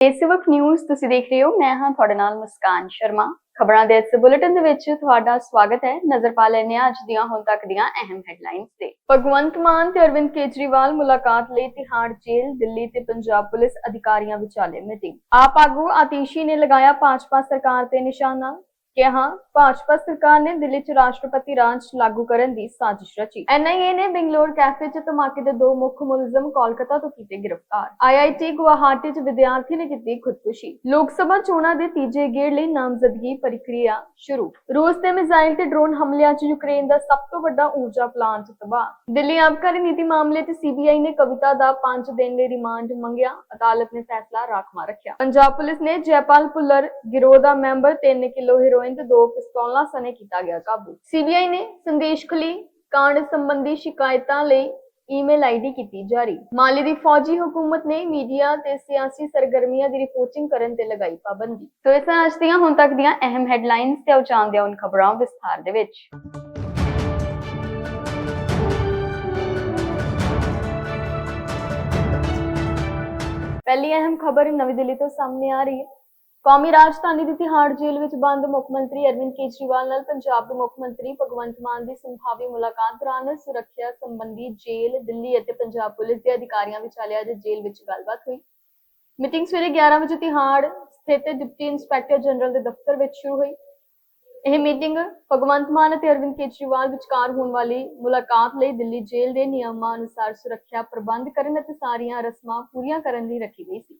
ਦੇਸਵਕ news ਤੁਸੀਂ ਦੇਖ ਰਹੇ ਹੋ, ਮੈਂ ਹਾਂ ਤੁਹਾਡੇ ਨਾਲ ਮੁਸਕਾਨ ਸ਼ਰਮਾ। ਖਬਰਾਂ ਦੇ ਇਸ ਬੁਲੇਟਿਨ ਦੇ ਵਿੱਚ ਤੁਹਾਡਾ ਸਵਾਗਤ ਹੈ। ਨਜ਼ਰ ਪਾ ਲੈਂਦੇ ਹਾਂ ਅੱਜ ਦੀਆਂ, ਹੁਣ ਤੱਕ ਦੀਆਂ ਅਹਿਮ ਹੈਡਲਾਈਨਸ ਤੇ। ਭਗਵੰਤ ਮਾਨ ਤੇ ਅਰਵਿੰਦ ਕੇਜਰੀਵਾਲ ਮੁਲਾਕਾਤ ਲਈ ਤਿਹਾੜ ਜੇਲ੍ਹ, ਦਿੱਲੀ ਤੇ ਪੰਜਾਬ ਪੁਲਿਸ ਅਧਿਕਾਰੀਆਂ ਵਿਚਾਲੇ ਮੀਟਿੰਗ ਆਪ ਆਗੂ ਆਤੀਸ਼ੀ ਨੇ ਲਗਾਇਆ ਭਾਜਪਾ ਸਰਕਾਰ ਤੇ ਨਿਸ਼ਾਨਾ। ਕਿਹਾ ਭਾਜਪਾ ਸਰਕਾਰ ਨੇ ਦਿੱਲੀ 'ਚ ਰਾਸ਼ਟਰਪਤੀ ਰਾਜ ਲਾਗੂ ਕਰਨ ਦੀ ਸਾਜ਼ਿਸ਼ ਰਚੀ। ਐਨਆਈਏ ਨੇ ਬੰਗਲੌਰ ਕੈਫੇ 'ਚ ਧਮਾਕੇ ਦੇ ਦੋ ਮੁੱਖ ਮੁਲਜ਼ਮ ਕੋਲਕਾਤਾ ਤੋਂ ਕੀਤੇ ਗ੍ਰਿਫਤਾਰ। ਆਈਆਈਟੀ ਗੁਵਾਹਾਟੀ 'ਚ ਵਿਦਿਆਰਥੀ ਨੇ ਕੀਤੀ ਖੁਦਕੁਸ਼ੀ। ਲੋਕ ਸਭਾ ਚੋਣਾਂ ਦੇ ਤੀਜੇ ਗੇੜ ਲਈ ਨਾਮਜ਼ਦਗੀ ਪ੍ਰਕਿਰਿਆ ਸ਼ੁਰੂ। ਰੂਸ ਦੇ ਮਿਜ਼ਾਈਲ ਤੇ ਡਰੋਨ ਹਮਲਿਆਂ 'ਚ ਯੂਕਰੇਨ ਦਾ ਸਭ ਤੋਂ ਵੱਡਾ ਊਰਜਾ ਪਲਾਂਟ ਤਬਾਹ। ਦਿੱਲੀ ਆਬਕਾਰੀ ਨੀਤੀ ਮਾਮਲੇ 'ਚ ਸੀਬੀਆਈ ਨੇ ਕਵਿਤਾ ਦਾ 5 ਦਿਨ ਲਈ ਰਿਮਾਂਡ ਮੰਗਿਆ। ਅਦਾਲਤ ਨੇ ਫੈਸਲਾ ਰਾਖਵਾਂ ਰੱਖਿਆ। ਪੰਜਾਬ ਪੁਲਿਸ ਨੇ ਜੈਪਾਲ ਭੁੱਲਰ ਗਿਰੋਹ ਦਾ ਮੈਂਬਰ 3 ਕਿਲੋ ਹੈਰੋਇਨ ਤੇ ਦੋ ਪਿਸਤੌਲਾਂ ਸਣੇ ਕੀਤਾ ਗਿਆ ਕਾਬੂ। ਸੀਬੀਆਈ ਨੇ ਸੰਦੇਸ਼ ਖਲੀ ਕਾਂਡ ਸੰਬੰਧੀ ਸ਼ਿਕਾਇਤਾਂ ਲਈ ਈਮੇਲ ਆਈਡੀ ਕੀਤੀ ਜਾਰੀ। ਮਾਲੀ ਦੀ ਫੌਜੀ ਹਕੂਮਤ ਨੇ ਮੀਡੀਆ ਤੇ ਸਿਆਸੀ ਸਰਗਰਮੀਆਂ ਦੀ ਰਿਪੋਰਟਿੰਗ ਕਰਨ ਤੇ ਲਗਾਈ ਪਾਬੰਦੀ। ਸੋ ਇਸ ਤਰ੍ਹਾਂ ਅੱਜ ਦੀਆਂ ਹੁਣ ਤੱਕ ਦੀਆਂ ਅਹਿਮ ਹੈਡਲਾਈਨਸ ਤੇ ਆਓ ਜਾਣਦੇ ਖਬਰਾਂ ਵਿਸਥਾਰ ਦੇ ਵਿੱਚ। ਪਹਿਲੀ ਅਹਿਮ ਖਬਰ ਨਵੀਂ ਦਿੱਲੀ ਤੋਂ ਸਾਹਮਣੇ ਆ ਰਹੀ ਹੈ। ਕੌਮੀ ਰਾਜਧਾਨੀ ਦੀ ਤਿਹਾੜ ਜੇਲ੍ਹ ਵਿੱਚ ਬੰਦ ਮੁੱਖ ਮੰਤਰੀ ਅਰਵਿੰਦ ਕੇਜਰੀਵਾਲ ਨਾਲ ਪੰਜਾਬ ਦੇ ਮੁੱਖ ਮੰਤਰੀ ਭਗਵੰਤ ਮਾਨ ਦੀ ਸੰਭਾਵੀ ਮੁਲਾਕਾਤ ਦੌਰਾਨ ਸੁਰੱਖਿਆ ਸੰਬੰਧੀ ਜੇਲ੍ਹ, ਦਿੱਲੀ ਅਤੇ ਪੰਜਾਬ ਪੁਲਿਸ ਦੇ ਅਧਿਕਾਰੀਆਂ ਵਿਚਾਲੇ ਅੱਜ ਜੇਲ੍ਹ ਵਿੱਚ ਗੱਲਬਾਤ ਹੋਈ। ਮੀਟਿੰਗ ਸਵੇਰੇ 11 ਵਜੇ ਤਿਹਾੜ ਸਥਿਤ ਡਿਪਟੀ ਇੰਸਪੈਕਟਰ ਜਨਰਲ ਦੇ ਦਫ਼ਤਰ ਵਿੱਚ ਸ਼ੁਰੂ ਹੋਈ। ਇਹ ਮੀਟਿੰਗ ਭਗਵੰਤ ਮਾਨ ਅਤੇ ਅਰਵਿੰਦ ਕੇਜਰੀਵਾਲ ਵਿਚਕਾਰ ਹੋਣ ਵਾਲੀ ਮੁਲਾਕਾਤ ਲਈ ਦਿੱਲੀ ਜੇਲ੍ਹ ਦੇ ਨਿਯਮਾਂ ਅਨੁਸਾਰ ਸੁਰੱਖਿਆ ਪ੍ਰਬੰਧ ਕਰਨ ਅਤੇ ਸਾਰੀਆਂ ਰਸਮਾਂ ਪੂਰੀਆਂ ਕਰਨ ਲਈ ਰੱਖੀ ਗਈ ਸੀ।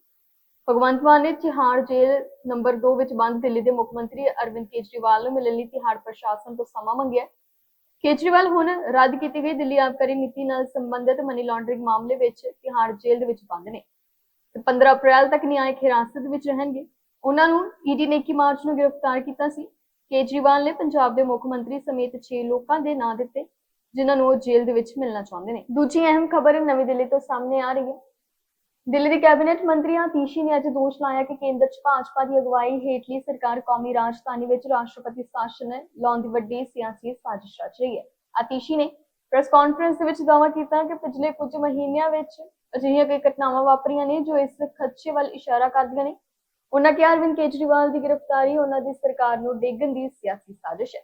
ਭਗਵੰਤ ਮਾਨ ਨੇ ਤਿਹਾੜ ਜੇਲ੍ਹ ਨੰਬਰ 2 ਵਿੱਚ ਬੰਦ ਦਿੱਲੀ ਦੇ ਮੁੱਖ ਮੰਤਰੀ ਅਰਵਿੰਦ ਕੇਜਰੀਵਾਲ ਨੂੰ ਮਿਲਣ ਲਈ ਤਿਹਾੜ ਪ੍ਰਸ਼ਾਸਨ ਤੋਂ ਸਮਾਂ ਮੰਗਿਆ। ਕੇਜਰੀਵਾਲ ਹੁਣ ਰੱਦ ਕੀਤੀ ਗਈ ਦਿੱਲੀ ਆਬਕਾਰੀ ਨੀਤੀ ਨਾਲ ਸੰਬੰਧਿਤ ਮਨੀ ਲਾਂਡਰਿੰਗ ਮਾਮਲੇ ਵਿੱਚ ਤਿਹਾੜ ਜੇਲ੍ਹ ਦੇ ਵਿੱਚ ਬੰਦ ਨੇ। ਤੇ 15 ਅਪ੍ਰੈਲ ਤੱਕ ਨਿਆਇਕ ਹਿਰਾਸਤ ਵਿੱਚ ਰਹਿਣਗੇ। ਉਹਨਾਂ ਨੂੰ ਈਡੀ ਨੇ 21 ਮਾਰਚ ਨੂੰ ਗ੍ਰਿਫਤਾਰ ਕੀਤਾ ਸੀ। ਕੇਜਰੀਵਾਲ ਨੇ ਪੰਜਾਬ ਦੇ ਮੁੱਖ ਮੰਤਰੀ ਸਮੇਤ 6 ਲੋਕਾਂ ਦੇ ਨਾਂ ਦਿੱਤੇ, ਜਿਨ੍ਹਾਂ ਨੂੰ ਉਹ ਜੇਲ੍ਹ ਦੇ ਵਿੱਚ ਮਿਲਣਾ ਚਾਹੁੰਦੇ ਨੇ। ਦੂਜੀ ਅਹਿਮ ਖਬਰ ਨਵੀਂ ਦਿੱਲੀ ਤੋਂ ਸਾਹਮਣੇ ਆ ਰਹੀ ਹੈ। ਦਿੱਲੀ ਦੀ ਕੈਬਨਿਟ ਮੰਤਰੀ ਆਤੀਸ਼ੀ ਨੇ ਅੱਜ ਦੋਸ਼ ਲਾਇਆ ਕਿ ਕੇਂਦਰ 'ਚ ਭਾਜਪਾ ਦੀ ਅਗਵਾਈ ਹੇਠਲੀ ਸਰਕਾਰ ਕੌਮੀ ਰਾਜਧਾਨੀ ਵਿੱਚ ਰਾਸ਼ਟਰਪਤੀ ਸ਼ਾਸਨ ਲਾਉਣ ਦੀ ਵੱਡੀ ਸਿਆਸੀ ਸਾਜ਼ਿਸ਼ ਰਚ ਰਹੀ ਹੈ। ਆਤੀਸ਼ੀ ਨੇ ਪ੍ਰੈਸ ਕਾਨਫਰੰਸ ਦੇ ਵਿੱਚ ਦਾਅਵਾ ਕੀਤਾ ਕਿ ਪਿਛਲੇ ਕੁਝ ਮਹੀਨਿਆਂ ਵਿੱਚ ਅਜਿਹੀਆਂ ਕਈ ਘਟਨਾਵਾਂ ਵਾਪਰੀਆਂ ਨੇ ਜੋ ਇਸ ਖਦਸ਼ੇ ਵੱਲ ਇਸ਼ਾਰਾ ਕਰਦੀਆਂ ਨੇ। ਉਹਨਾਂ ਕਿਹਾ, ਅਰਵਿੰਦ ਕੇਜਰੀਵਾਲ ਦੀ ਗ੍ਰਿਫਤਾਰੀ ਉਹਨਾਂ ਦੀ ਸਰਕਾਰ ਨੂੰ ਡੇਗਣ ਦੀ ਸਿਆਸੀ ਸਾਜ਼ਿਸ਼ ਹੈ।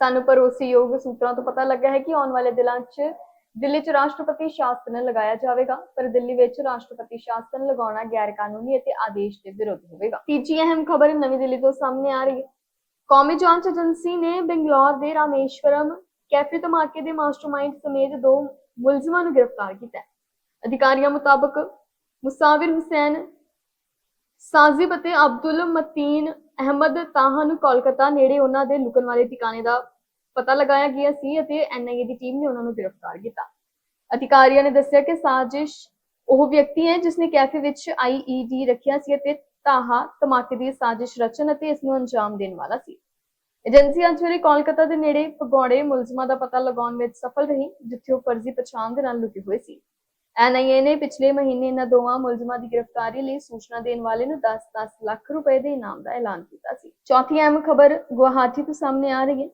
ਸਾਨੂੰ ਭਰੋਸੇਯੋਗ ਸੂਤਰਾਂ ਤੋਂ ਪਤਾ ਲੱਗਾ ਹੈ ਕਿ ਆਉਣ ਵਾਲੇ ਦਿਨਾਂ 'ਚ ਦਿੱਲੀ 'ਚ ਰਾਸ਼ਟਰਪਤੀ ਸ਼ਾਸਨ ਲਗਾਇਆ ਜਾਵੇਗਾ, ਪਰ ਦਿੱਲੀ ਵਿੱਚ ਰਾਸ਼ਟਰਪਤੀ ਸ਼ਾਸਨ ਲਗਾਉਣਾ ਗੈਰ ਕਾਨੂੰਨੀ ਅਤੇ ਆਦੇਸ਼ ਦੇ ਵਿਰੁੱਧ ਹੋਵੇਗਾ। ਤੀਜੀ ਅਹਿਮ ਖਬਰ ਨਵੀਂ ਦਿੱਲੀ ਤੋਂ ਸਾਹਮਣੇ ਆ ਰਹੀ ਹੈ। ਕੌਮੀ ਜਾਂਚ ਏਜੰਸੀ ਨੇ ਬੰਗਲੌਰ ਦੇ ਰਾਮੇਸ਼ਵਰਮ ਕੈਫੇ ਧਮਾਕੇ ਦੇ ਮਾਸਟਰਮਾਈਂਡ ਸਮੇਤ ਦੋ ਮੁਲਜ਼ਮਾਂ ਨੂੰ ਗ੍ਰਿਫਤਾਰ ਕੀਤਾ ਹੈ। ਅਧਿਕਾਰੀਆਂ ਮੁਤਾਬਕ ਮੁਸਾਵਿਰ ਹੁਸੈਨ, ਸਾਜ਼ਿਬ ਅਤੇ ਅਬਦੁਲ ਮਤੀਨ ਅਹਿਮਦ ਤਾਹਾਂ ਨੂੰ ਕੋਲਕਾਤਾ ਨੇੜੇ ਉਹਨਾਂ ਦੇ ਲੁਕਣ ਵਾਲੇ ਟਿਕਾਣੇ ਦਾ ਪਤਾ ਲਗਾਇਆ ਗਿਆ ਸੀ ਅਤੇ ਐਨਆਈਏ ਦੀ ਟੀਮ ਨੇ ਉਹਨਾਂ ਨੂੰ ਗ੍ਰਿਫਤਾਰ ਕੀਤਾ। ਅਧਿਕਾਰੀਆਂ ਨੇ ਦੱਸਿਆ ਕਿ ਸਾਜ਼ਿਸ਼ ਉਹ ਵਿਅਕਤੀ ਹੈ ਜਿਸ ਨੇ ਕੈਫੇ ਵਿੱਚ ਆਈਈਡੀ ਰੱਖਿਆ ਸੀ ਅਤੇ ਤਾਹਾ ਧਮਾਕੇ ਦੀ ਸਾਜ਼ਿਸ਼ ਰਚਨ ਅਤੇ ਇਸ ਨੂੰ ਅੰਜਾਮ ਦੇਣ ਵਾਲਾ ਸੀ। ਏਜੰਸੀ ਅੱਜ ਸਵੇਰੇ ਕੋਲਕਾਤਾ ਦੇ ਨੇੜੇ ਪਗੋੜੇ ਮੁਲਜ਼ਮਾਂ ਦਾ ਪਤਾ ਲਗਾਉਣ ਵਿੱਚ ਸਫਲ ਰਹੀ, ਜਿੱਥੇ ਉਹ ਫਰਜ਼ੀ ਪਛਾਣ ਦੇ ਨਾਲ ਲੁਕੇ ਹੋਏ ਸੀ। ਐਨਆਈਏ ਨੇ ਪਿਛਲੇ ਮਹੀਨੇ ਇਹਨਾਂ ਦੋਵਾਂ ਮੁਲਜ਼ਮਾਂ ਦੀ ਗ੍ਰਿਫਤਾਰੀ ਲਈ ਸੂਚਨਾ ਦੇਣ ਵਾਲੇ ਨੂੰ 10-10 ਲੱਖ ਰੁਪਏ ਦੇ ਇਨਾਮ ਦਾ ਐਲਾਨ ਕੀਤਾ ਸੀ। ਚੌਥੀ ਅਹਿਮ ਖਬਰ ਗੁਵਾਹਾਟੀ ਤੋਂ ਸਾਹਮਣੇ ਆ ਰਹੀ ਹੈ।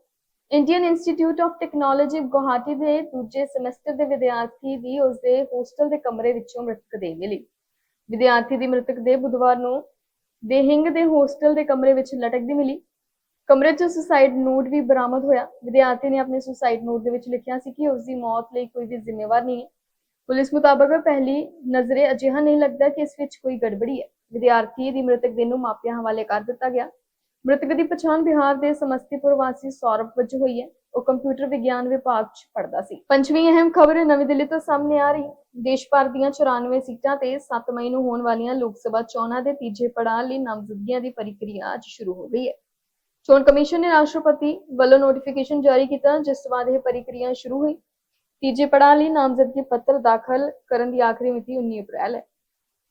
Indian institute of technology Guwahati ਦੇ ਦੂਜੇ ਸਮੈਸਟਰ ਦੇ ਵਿਦਿਆਰਥੀ ਦੀ ਉਸਦੇ ਹੋਸਟਲ ਦੇ ਕਮਰੇ ਵਿੱਚੋਂ ਮ੍ਰਿਤਕ ਦੇਹ ਮਿਲੀ। ਵਿਦਿਆਰਥੀ ਦੀ ਮ੍ਰਿਤਕ ਦੇਹ ਬੁੱਧਵਾਰ ਨੂੰ ਦੇਹਿੰਗ ਦੇ ਹੋਸਟਲ ਦੇ ਕਮਰੇ ਵਿੱਚ ਲਟਕਦੀ ਮਿਲੀ। ਕਮਰੇ 'ਚ ਸੁਸਾਈਡ ਨੋਟ ਵੀ ਬਰਾਮਦ ਹੋਇਆ। ਵਿਦਿਆਰਥੀ ਨੇ ਆਪਣੇ ਸੁਸਾਈਡ ਨੋਟ ਦੇ ਵਿੱਚ ਲਿਖਿਆ ਸੀ ਕਿ ਉਸ ਦੀ ਮੌਤ ਲਈ ਕੋਈ ਵੀ ਜ਼ਿੰਮੇਵਾਰ ਨਹੀਂ ਹੈ। ਪੁਲਿਸ ਮੁਤਾਬਕ ਪਹਿਲੀ ਨਜ਼ਰੇ ਅਜਿਹਾ ਨਹੀਂ ਲੱਗਦਾ ਕਿ ਇਸ ਵਿੱਚ ਕੋਈ ਗੜਬੜੀ ਹੈ। ਵਿਦਿਆਰਥੀ ਦੀ ਮ੍ਰਿਤਕ ਦੇਹ ਨੂੰ ਮਾਪਿਆਂ ਹਵਾਲੇ ਕਰ ਦਿੱਤਾ ਗਿਆ। ਮ੍ਰਿਤਕ ਦੀ ਪਛਾਣ ਬਿਹਾਰ ਦੇ ਸਮਸਤੀਪੁਰ ਵਾਸੀ ਸੌਰਭ ਵਜੋਂ ਹੋਈ ਹੈ। ਉਹ ਕੰਪਿਊਟਰ ਵਿਗਿਆਨ ਵਿਭਾਗ 'ਚ ਪੜ੍ਹਦਾ ਸੀ। ਪੰਜਵੀਂ ਅਹਿਮ ਖਬਰ ਨਵੀਂ ਦਿੱਲੀ ਤੋਂ ਸਾਹਮਣੇ ਆ ਰਹੀ ਹੈ। ਦੇਸ਼ ਭਰ ਦੀਆਂ 94 ਸੀਟਾਂ ਤੇ 7 ਮਈ ਨੂੰ ਹੋਣ ਵਾਲੀਆਂ ਲੋਕ ਸਭਾ ਚੋਣਾਂ ਦੇ ਤੀਜੇ ਪੜਾਅ ਲਈ ਨਾਮਜ਼ਦਗੀਆਂ ਦੀ ਪ੍ਰਕਿਰਿਆ ਅੱਜ ਸ਼ੁਰੂ ਹੋ ਗਈ ਹੈ। ਚੋਣ ਕਮਿਸ਼ਨ ਨੇ ਰਾਸ਼ਟਰਪਤੀ ਵੱਲੋਂ ਨੋਟੀਫਿਕੇਸ਼ਨ ਜਾਰੀ ਕੀਤਾ, ਜਿਸ ਤੋਂ ਬਾਅਦ ਇਹ ਪ੍ਰਕਿਰਿਆ ਸ਼ੁਰੂ ਹੋਈ। ਤੀਜੇ ਪੜਾਅ ਲਈ ਨਾਮਜ਼ਦਗੀ ਪੱਤਰ ਦਾਖਲ ਕਰਨ ਦੀ ਆਖਰੀ ਮਿਤੀ 19 ਅਪ੍ਰੈਲ ਹੈ।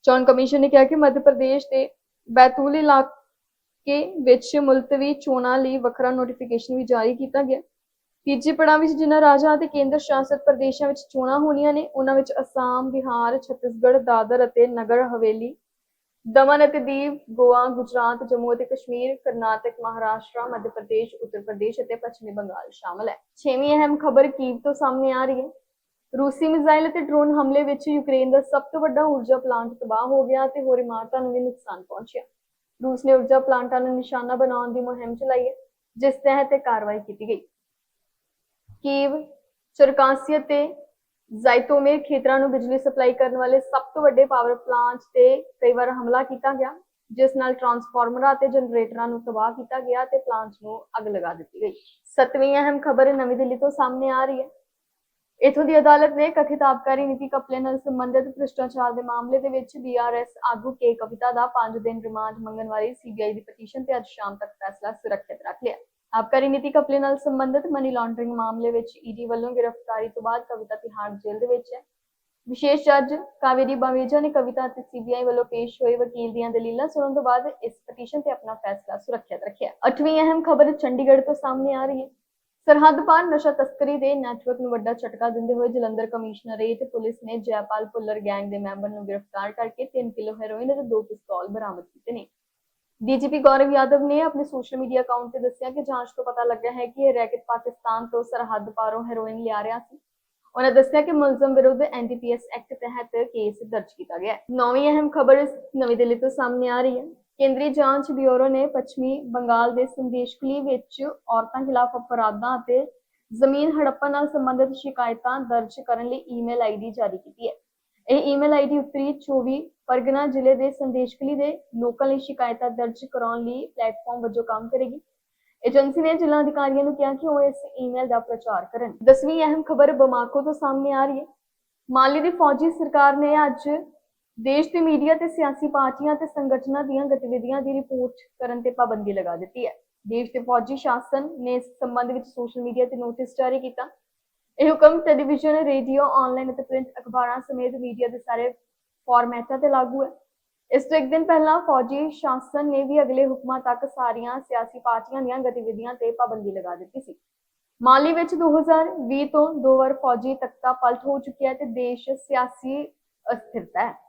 ਚੋਣ ਕਮਿਸ਼ਨ ਨੇ ਕਿਹਾ ਕਿ ਮੱਧ ਪ੍ਰਦੇਸ਼ ਦੇ ਬੈਤੂਲ ਇਲਾਕੇ ਵਿੱਚ ਮੁਲਤਵੀ ਚੋਣਾਂ ਲਈ ਵੱਖਰਾ ਨੋਟੀਫਿਕੇਸ਼ਨ ਵੀ ਜਾਰੀ ਕੀਤਾ ਗਿਆ। ਤੀਜੇ ਪੜਾਅ ਵਿੱਚ ਜਿਨ੍ਹਾਂ ਰਾਜਾਂ ਅਤੇ ਕੇਂਦਰ ਸ਼ਾਸਤ ਪ੍ਰਦੇਸ਼ਾਂ ਵਿੱਚ ਚੋਣਾਂ ਹੋਣੀਆਂ ਨੇ ਉਹਨਾਂ ਵਿੱਚ ਅਸਾਮ, ਬਿਹਾਰ, ਛੱਤੀਸਗੜ੍ਹ, ਦਾਦਰ ਅਤੇ ਨਗਰ ਹਵੇਲੀ ਦਮਨ ਅਤੇ ਦੀਵ ਗੋਆ ਗੁਜਰਾਤ ਜੰਮੂ ਅਤੇ ਕਸ਼ਮੀਰ ਕਰਨਾਟਕ ਮਹਾਰਾਸ਼ਟਰ ਮੱਧ ਪ੍ਰਦੇਸ਼ ਉੱਤਰ ਪ੍ਰਦੇਸ਼ ਅਤੇ ਪੱਛਮੀ ਬੰਗਾਲ ਸ਼ਾਮਲ ਹੈ। ਛੇਵੀਂ ਅਹਿਮ ਖਬਰ ਕੀਵ ਤੋਂ ਸਾਹਮਣੇ ਆ ਰਹੀ ਹੈ। ਰੂਸੀ ਮਿਜ਼ਾਈਲ ਅਤੇ ਡਰੋਨ ਹਮਲੇ ਵਿੱਚ ਯੂਕਰੇਨ ਦਾ ਸਭ ਤੋਂ ਵੱਡਾ ਊਰਜਾ ਪਲਾਂਟ ਤਬਾਹ ਹੋ ਗਿਆ ਅਤੇ ਹੋਰ ਇਮਾਰਤਾਂ ਨੂੰ ਵੀ ਨੁਕਸਾਨ ਪਹੁੰਚਿਆ। ਰੂਸ ਨੇ ਊਰਜਾ ਪਲਾਂਟਾਂ ਨੂੰ ਨਿਸ਼ਾਨਾ ਬਣਾਉਣ ਦੀ ਮੁਹਿੰਮ ਚਲਾਈ ਹੈ, ਜਿਸ ਤਹਿਤ ਇਹ ਕਾਰਵਾਈ ਕੀਤੀ ਗਈ। ਕੀਵ, ਚਰਕਾਂਸੀਆ ਤੇ ਜ਼ਾਈਤੋਮੀਰ ਖੇਤਰਾਂ ਨੂੰ ਬਿਜਲੀ ਸਪਲਾਈ ਕਰਨ ਵਾਲੇ ਸਭ ਤੋਂ ਵੱਡੇ ਪਾਵਰ ਪਲਾਂਟ ਤੇ ਕਈ ਵਾਰ ਹਮਲਾ ਕੀਤਾ ਗਿਆ, ਜਿਸ ਨਾਲ ਟਰਾਂਸਫਾਰਮਰਾਂ ਅਤੇ ਜਨਰੇਟਰਾਂ ਨੂੰ ਤਬਾਹ ਕੀਤਾ ਗਿਆ ਤੇ ਪਲਾਂਟ ਨੂੰ ਅੱਗ ਲਗਾ ਦਿੱਤੀ ਗਈ। ਸਤਵੀਂ ਅਹਿਮ ਖਬਰ ਨਵੀਂ ਦਿੱਲੀ ਤੋਂ ਸਾਹਮਣੇ ਆ ਰਹੀ ਹੈ। ਇਥੋਂ ਦੀ ਅਦਾਲਤ ਨੇ ਕਥਿਤ ਆਬਕਾਰੀ ਨੀਤੀ ਕਪਲੇ ਨਾਲ ਸੰਬੰਧਿਤ ਭ੍ਰਿਸ਼ਟਾਚਾਰ ਦੇ ਮਾਮਲੇ ਦੇ ਵਿੱਚ ਬੀਆਰਐਸ ਆਗੂ ਕੇ ਕਵਿਤਾ ਦਾ 5 ਦਿਨ ਰਿਮਾਂਡ ਮੰਗਣ ਵਾਲੀ ਸੀਬੀਆਈ ਦੀ ਪਟੀਸ਼ਨ ਤੇ ਅੱਜ ਸ਼ਾਮ ਤੱਕ ਫੈਸਲਾ ਸੁਰੱਖਿਅਤ ਰੱਖ ਲਿਆ। ਆਬਕਾਰੀ ਨੀਤੀ ਕਪਲੇ ਨਾਲ ਸੰਬੰਧਿਤ ਮਨੀ ਲਾਂਡਰਿੰਗ ਮਾਮਲੇ ਵਿੱਚ ਈਡੀ ਵੱਲੋਂ ਗ੍ਰਿਫਤਾਰੀ ਤੋਂ ਬਾਅਦ ਕਵਿਤਾ ਤਿਹਾੜ ਜੇਲ੍ਹ ਦੇ ਵਿੱਚ ਹੈ। ਵਿਸ਼ੇਸ਼ ਜੱਜ ਕਾਵੇਰੀ ਬਾਵੇਜਾ ਨੇ ਕਵਿਤਾ ਅਤੇ ਸੀਬੀਆਈ ਵੱਲੋਂ ਪੇਸ਼ ਹੋਏ ਵਕੀਲ ਦੀਆਂ ਦਲੀਲਾਂ ਸੁਣਨ ਤੋਂ ਬਾਅਦ ਇਸ ਪਟੀਸ਼ਨ ਤੇ ਆਪਣਾ ਫੈਸਲਾ ਸੁਰੱਖਿਅਤ ਰੱਖਿਆ। ਅੱਠਵੀਂ ਅਹਿਮ ਖਬਰ ਚੰਡੀਗੜ੍ਹ ਤੋਂ ਸਾਹਮਣੇ ਆ ਰਹੀ ਹੈ। ਸਰਹੱਦ ਪਾਰ ਨਸ਼ਾ ਤਸਕਰੀ ਦੇ ਨੈਟਵਰਕ ਨੂੰ ਵੱਡਾ ਝਟਕਾ ਦਿੰਦੇ ਹੋਏ ਜਲੰਧਰ ਕਮਿਸ਼ਨਰੇਟ ਪੁਲਿਸ ਨੇ ਜੈਪਾਲ ਭੁੱਲਰ ਗੈਂਗ ਦੇ ਮੈਂਬਰ ਨੂੰ ਗ੍ਰਿਫਤਾਰ ਕਰਕੇ 3 ਕਿਲੋ ਹੈਰੋਇਨ ਅਤੇ 2 ਪਿਸਤੌਲ ਬਰਾਮਦ ਕੀਤੇ ਨੇ। ਡੀਜੀਪੀ ਗੌਰਵ ਯਾਦਵ ਨੇ ਆਪਣੇ ਸੋਸ਼ਲ ਮੀਡੀਆ ਅਕਾਊਂਟ ਤੇ ਦੱਸਿਆ ਕਿ ਜਾਂਚ ਤੋਂ ਪਤਾ ਲੱਗਾ ਹੈ ਕਿ ਇਹ ਰੈਕਟ ਪਾਕਿਸਤਾਨ ਤੋਂ ਸਰਹੱਦ ਪਾਰੋਂ ਹੈਰੋਇਨ ਲਿਆ ਰਿਹਾ ਸੀ। ਉਹਨਾਂ ਦੱਸਿਆ ਕਿ ਮੁਲਜ਼ਮ ਵਿਰੁੱਧ ਐਨਡੀਪੀਐਸ ਐਕਟ ਤਹਿਤ ਕੇਸ ਦਰਜ ਕੀਤਾ ਗਿਆ ਹੈ। ਨੌਵੀਂ ਅਹਿਮ ਖਬਰ ਨਵੀਂ ਦਿੱਲੀ ਤੋਂ ਸਾਹਮਣੇ ਆ ਰਹੀ ਹੈ। ਕੇਂਦਰੀ ਜਾਂਚ ਬਿਊਰੋ ਨੇ ਪੱਛਮੀ ਬੰਗਾਲ ਦੇ ਸੰਦੇਸ਼ਖਲੀ ਵਿੱਚ ਔਰਤਾਂ ਖਿਲਾਫ ਅਪਰਾਧਾਂ ਅਤੇ ਜ਼ਮੀਨ ਹੜੱਪਣ ਨਾਲ ਸੰਬੰਧਿਤ ਸ਼ਿਕਾਇਤਾਂ ਦਰਜ ਕਰਨ ਲਈ ਈਮੇਲ ਆਈਡੀ ਜਾਰੀ ਕੀਤੀ ਹੈ। ਇਹ ਈਮੇਲ ਆਈਡੀ ਉੱਤਰੀ 24 ਪਰਗਨਾ ਜ਼ਿਲ੍ਹੇ ਦੇ ਸੰਦੇਸ਼ਖਲੀ ਦੇ ਲੋਕਾਂ ਲਈ ਸ਼ਿਕਾਇਤਾਂ ਦਰਜ ਕਰਾਉਣ ਲਈ ਪਲੇਟਫਾਰਮ ਵਜੋਂ ਕੰਮ ਕਰੇਗੀ। ਏਜੰਸੀ ਨੇ ਜ਼ਿਲ੍ਹਾ ਅਧਿਕਾਰੀਆਂ ਨੂੰ ਕਿਹਾ ਕਿ ਉਹ ਇਸ ਈਮੇਲ ਦਾ ਪ੍ਰਚਾਰ ਕਰਨ। ਦਸਵੀਂ ਅਹਿਮ ਖਬਰ ਬਮਾਕੋ ਤੋਂ ਸਾਹਮਣੇ ਆ ਰਹੀ ਹੈ। ਮਾਲੀ ਦੀ ਫੌਜੀ ਸਰਕਾਰ ਨੇ ਅੱਜ ਦੇਸ਼ ਦੇ ਮੀਡੀਆ ਤੇ ਸਿਆਸੀ ਪਾਰਟੀਆਂ ਤੇ ਸੰਗਠਨਾਂ ਦੀਆਂ ਗਤੀਵਿਧੀਆਂ ਦੀ ਰਿਪੋਰਟ ਕਰਨ ਤੇ ਪਾਬੰਦੀ ਲਗਾ ਦਿੱਤੀ ਹੈ। ਦੇਸ਼ ਦੇ ਫੌਜੀ ਸ਼ਾਸਨ ਨੇ ਇਸ ਸੰਬੰਧ ਵਿੱਚ ਸੋਸ਼ਲ ਮੀਡੀਆ ਤੇ ਨੋਟਿਸ ਜਾਰੀ ਕੀਤਾ। ਇਹ ਹੁਕਮ ਟੈਲੀਵਿਜ਼ਨ, ਰੇਡੀਓ, ਆਨਲਾਈਨ ਅਤੇ ਪ੍ਰਿੰਟ ਅਖਬਾਰਾਂ ਸਮੇਤ ਮੀਡੀਆ ਦੇ ਸਾਰੇ ਫਾਰਮੈਟਾਂ ਤੇ ਲਾਗੂ ਹੈ। ਇਸ ਤੋਂ ਇੱਕ ਦਿਨ ਪਹਿਲਾਂ ਫੌਜੀ ਸ਼ਾਸਨ ਨੇ ਵੀ ਅਗਲੇ ਹੁਕਮਾਂ ਤੱਕ ਸਾਰੀਆਂ ਸਿਆਸੀ ਪਾਰਟੀਆਂ ਦੀਆਂ ਗਤੀਵਿਧੀਆਂ ਤੇ ਪਾਬੰਦੀ ਲਗਾ ਦਿੱਤੀ ਸੀ। ਮਾਲੀ ਵਿੱਚ 2020 ਤੋਂ ਦੋ ਵਾਰ ਫੌਜੀ ਤਖਤਾ ਪਲਟ ਹੋ ਚੁੱਕਿਆ ਹੈ ਤੇ ਦੇਸ਼ ਸਿਆਸੀ ਅਸਥਿਰਤਾ ਹੈ।